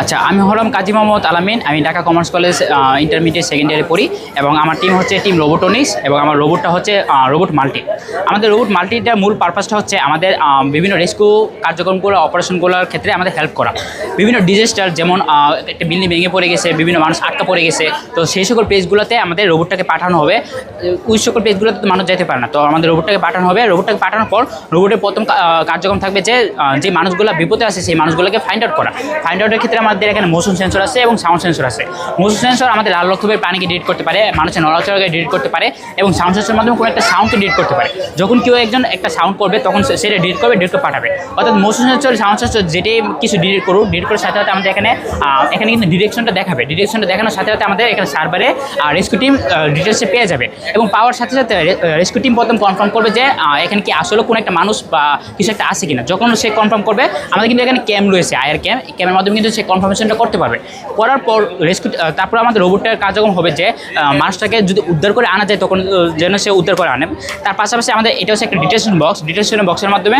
আচ্ছা আমি হলাম কাজী মোহাম্মদ আলামিন। আমি Dhaka commerce college intermediate second ইয়ারে পড়ি এবং আমার টিম হচ্ছে টিম রোবোটনিক্স এবং আমার রোবটটা হচ্ছে রোবট মাল্টি আমাদের রোবট মাল্টিটার মূল পারপাসটা হচ্ছে আমাদের বিভিন্ন রেস্কিউ কার্যক্রমগুলো অপারেশনগুলোর ক্ষেত্রে আমাদের হেল্প করা। বিভিন্ন ডিজাস্টার যেমন একটা বিল্ডিং ভেঙে পড়ে গেছে, বিভিন্ন মানুষ আটকা পড়ে গেছে, তো সেই সকল প্লেসগুলোতে আমাদের রোবটটাকে পাঠানো হবে। ওই সকল প্লেসগুলোতে তো মানুষ যেতে পারে না, তো আমাদের রোবটটাকে পাঠানো হবে। রোবটটাকে পাঠানোর পর রোবটের প্রথম কার্যক্রম থাকবে যে যে মানুষগুলো বিপদে আছে, সেই মানুষগুলোকে ফাইন্ড আউট করা। ফাইন্ড আউটের ক্ষেত্রে আমাদের এখানে মোশন সেন্সর আছে এবং সাউন্ড সেন্সর আছে। মোশন সেন্সর আমাদের লাল রক্তবের পানিকে ডিটেক্ট করতে পারে, মানুষের নড়াচড়াকে ডিটেক্ট করতে পারে এবং সাউন্ড সেন্সরের মাধ্যমে কোনো একটা সাউন্ডকে ডিটেক্ট করতে পারে। যখন কেউ একজন একটা সাউন্ড করবে, তখন সেটা ডিটেক্ট করবে ডিটেক্ট পাঠাবে। অর্থাৎ মোশন সেন্সর সাউন্ড সেন্সর যেটাই কিছু ডিটেক্ট করুক ডিটেক্ট করার সাথে সাথে আমাদের এখানে এখানে কিন্তু ডিরেকশনটা দেখাবে। ডিরেকশনটা দেখানোর সাথে সাথে আমাদের এখানে সার্ভারে রেস্কিউ টিম ডিটেলসে পেয়ে যাবে। এবং পাওয়ার সাথে সাথে রেস্কিউ টিম প্রথম কনফার্ম করবে যে এখানে কি আসলে কোনো একটা মানুষ বা কিছু একটা আছে কিনা। যখন সে কনফার্ম করবে, আমাদের কিন্তু এখানে ক্যাম রয়েছে আয়ার ক্যাম ক্যামের মাধ্যমে কিন্তু সে কনফার্মেশনটা করতে পারবে। করার পর রেস্কিউ তারপর আমাদের রোবটটার কার্যক্রম হবে যে মানুষটাকে যদি উদ্ধার করে আনা যায়, তখন যেন সে উদ্ধার করে আনে। তার পাশাপাশি আমাদের এটা হচ্ছে একটা ডিটেকশন বক্স ডিটেকশন বক্সের মাধ্যমে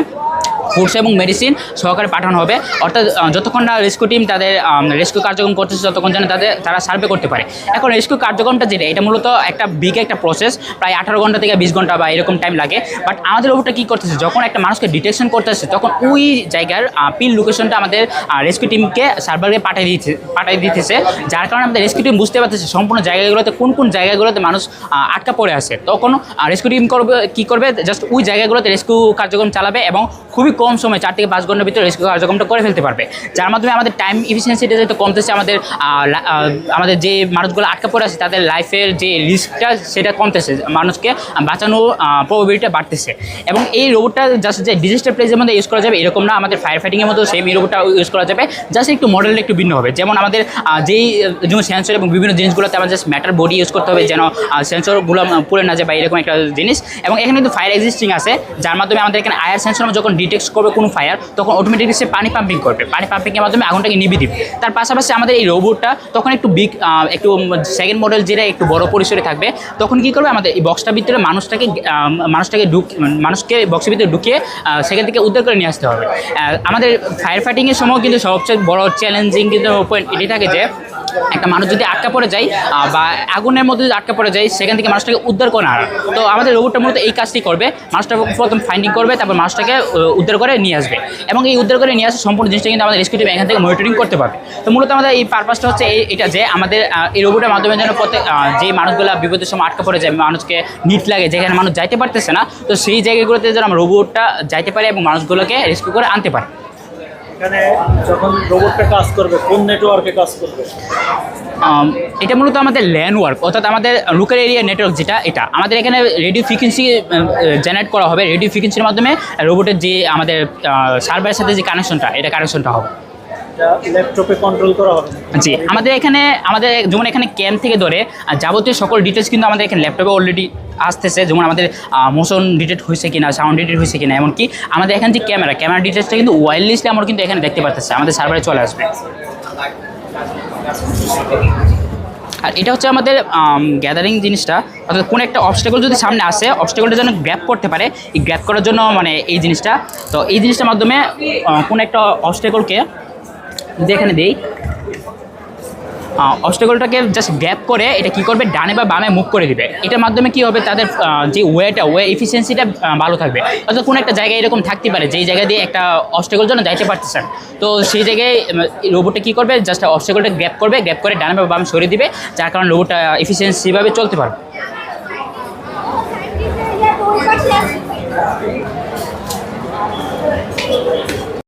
ফুডস এবং মেডিসিন সহকারে পাঠানো হবে। অর্থাৎ যতক্ষণ না রেস্কিউ টিম তাদের রেস্কিউ কার্যক্রম করতেছে, ততক্ষণ যেন তাদের, তারা সার্ভে করতে পারে। এখন রেস্কিউ কার্যক্রমটা যেটা এটা মূলত একটা বিগ একটা প্রসেস প্রায় আঠারো ঘণ্টা থেকে বিশ ঘণ্টা বা এরকম টাইম লাগে। বাট আমাদের ওপরটা কী করতেছে, যখন একটা মানুষকে ডিটেকশন করতেছে, তখন ওই জায়গার পিন লোকেশনটা আমাদের রেস্কিউ টিমকে সার্ভারকে পাঠিয়ে দিচ্ছে পাঠিয়ে দিতেছে। যার কারণে আমাদের রেস্কিউ টিম বুঝতে পারতেছে সম্পূর্ণ জায়গাগুলোতে কোন কোন জায়গাগুলোতে মানুষ আটকা পড়ে আছে। তখন রেস্কিউ টিম করবে, কী করবে জাস্ট ওই জায়গাগুলোতে রেস্কিউ কার্যক্রম চালাবে এবং খুবই কম সময় চার থেকে পাঁচ ঘণ্টার ভিতরে রেস্কিউ কার্যক্রমটা করে ফেলতে পারবে। যার মাধ্যমে আমাদের টাইম ইফিসিয়েন্সিটা যেহেতু কমতেছে, আমাদের আমাদের যে মানুষগুলো আটকা পড়ে আছে, তাদের লাইফের যে রিস্কটা সেটা কমতেছে। মানুষকে বাঁচানোর প্রবাবিলিটিটা বাড়তেছে। এবং এই রোবটটা জাস্ট যে ডিজিটাল প্লেসের মধ্যে ইউজ করা যাবে, এরকম না, আমাদের ফায়ার ফাইটিংয়ের মতো সেম এই রোবটটা ইউজ করা যাবে। জাস্ট একটু মডেলটা একটু ভিন্ন হবে। যেমন আমাদের যেই, যেমন সেন্সর এবং বিভিন্ন জিনিসগুলোতে আমাদের জাস্ট ম্যাটার বডি ইউজ করতে হবে, যেন সেন্সরগুলো পুড়ে না যায় বা এরকম একটা জিনিস। এবং এখানে কিন্তু ফায়ার এক্সিস্টিং আছে, যার মাধ্যমে আমাদের এখানে আয়ার সেন্সর যখন ডিটেক্ট করবে কোনো ফায়ার তখন অটোমেটিকলি সে পানি পাম্পিং করবে। পানি পাম্পিংয়ের মাধ্যমে আগুনটাকে নিভিয়ে দিবে। তার পাশাপাশি আমাদের এই রোবটটা তখন একটু বিগ একটু সেকেন্ড মডেল যেটা একটু বড় পরিসরে থাকবে, তখন কি করবে আমাদের এই বক্সটার ভিতরে মানুষটাকে মানুষটাকে ঢুক, মানুষকে বক্সের ভিতরে ঢুকিয়ে সেখান থেকে উদ্ধার করে নিয়ে আসতে হবে। আমাদের ফায়ার ফাইটিংয়ের সময় কিন্তু সবচেয়ে বড় চ্যালেঞ্জিং কিন্তু পয়েন্ট এটাই থাকে যে একটা মানুষ যদি আটকা পড়ে যায় বা আগুনের মধ্যে যদি আটকা পড়ে যায়, সেখান থেকে মানুষটাকে উদ্ধার করে আনা। তো আমাদের রোবটটা মূলত এই কাজটি করবে। মানুষটা প্রথম ফাইন্ডিং করবে, তারপর মানুষটাকে উদ্ধার করে নিয়ে আসবে। এবং এই উদ্ধার করে নিয়ে আসা সম্পূর্ণ জিনিসটা কিন্তু আমাদের রেস্কিউ টিম এখান থেকে মনিটরিং করতে পারবে। তো মূলত আমাদের এই পারপাসটা হচ্ছে এটা যে আমাদের এই রোবটের মাধ্যমে যেন প্রত্যেক যে মানুষগুলো বিপদের সময় আটকা পড়ে যায়, মানুষকে নিট লাগে, যেখানে মানুষ যাইতে পারতেছে না, তো সেই জায়গাগুলোতে যেন আমরা রোবটটা যাইতে পারে এবং মানুষগুলোকে রেস্কিউ করে আনতে পারে। এখানে যখন রোবটটা কাজ করবে, কোন নেটওয়ার্কে কাজ করবে? এটা মূলত আমাদের ল্যান্ড ওয়ার্ক অর্থাৎ আমাদের লোকাল এরিয়া নেটওয়ার্ক যেটা, এটা। আমাদের এখানে রেডিও ফ্রিকোয়েন্সি জেনারেট করা হবে। রেডিও ফ্রিকোয়েন্সির মাধ্যমে রোবটের যে আমাদের সার্ভারের সাথে যে কানেকশনটা এটা কানেকশনটা হবে। জি, আমাদের এখানে, আমাদের যেমন এখানে ক্যাম্প থেকে ধরে যাবতীয় সকল ডিটেলস কিন্তু আমাদের এখানে ল্যাপটপে অলরেডি আসতেছে। যেমন আমাদের মোশন ডিটেক্ট হয়েছে কিনা সাউন্ড ডিটেক্ট হয়েছে কিনা, এমনকি আমাদের এখানে যে ক্যামেরা ক্যামেরা ডিটেলসটা কিন্তু ওয়্যারলেসলি আমরা কিন্তু এখানে দেখতে পারতেছি। আমাদের সার্ভারে চলে আসবে। আর এটা হচ্ছে আমাদের গ্যাদারিং জিনিসটা। অর্থাৎ কোনো একটা অবস্টেকল যদি সামনে আসে অবস্টেকলটা যেন গ্র্যাপ করতে পারে, এই গ্র্যাপ করার জন্য মানে এই জিনিসটা। তো এই জিনিসটার মাধ্যমে কোনো একটা অবস্টেকলকে যদি এখানে দিই। অবস্টেকলটাকে জাস্ট গ্যাপ করে এটা কি করবে? ডানে বা বামে মুভ করে দিবে। এটার মাধ্যমে কি হবে? তাদের যে ওয়েটা ওয়ে এফিসিয়েন্সিটা ভালো থাকবে। অর্থাৎ কোনো একটা জায়গায় এরকম থাকতে পারে, যেই জায়গা দিয়ে একটা অবস্টেকল জন্য যাইতে পারতেছেন। তো সেই জায়গায় রোবটটা কী করবে? জাস্ট অবস্টেকলটা গ্যাপ করবে গ্যাপ করে ডানে বা বামে সরিয়ে দিবে, যার কারণে রোবটটা এফিসিয়েন্সিভাবে চলতে পারবে।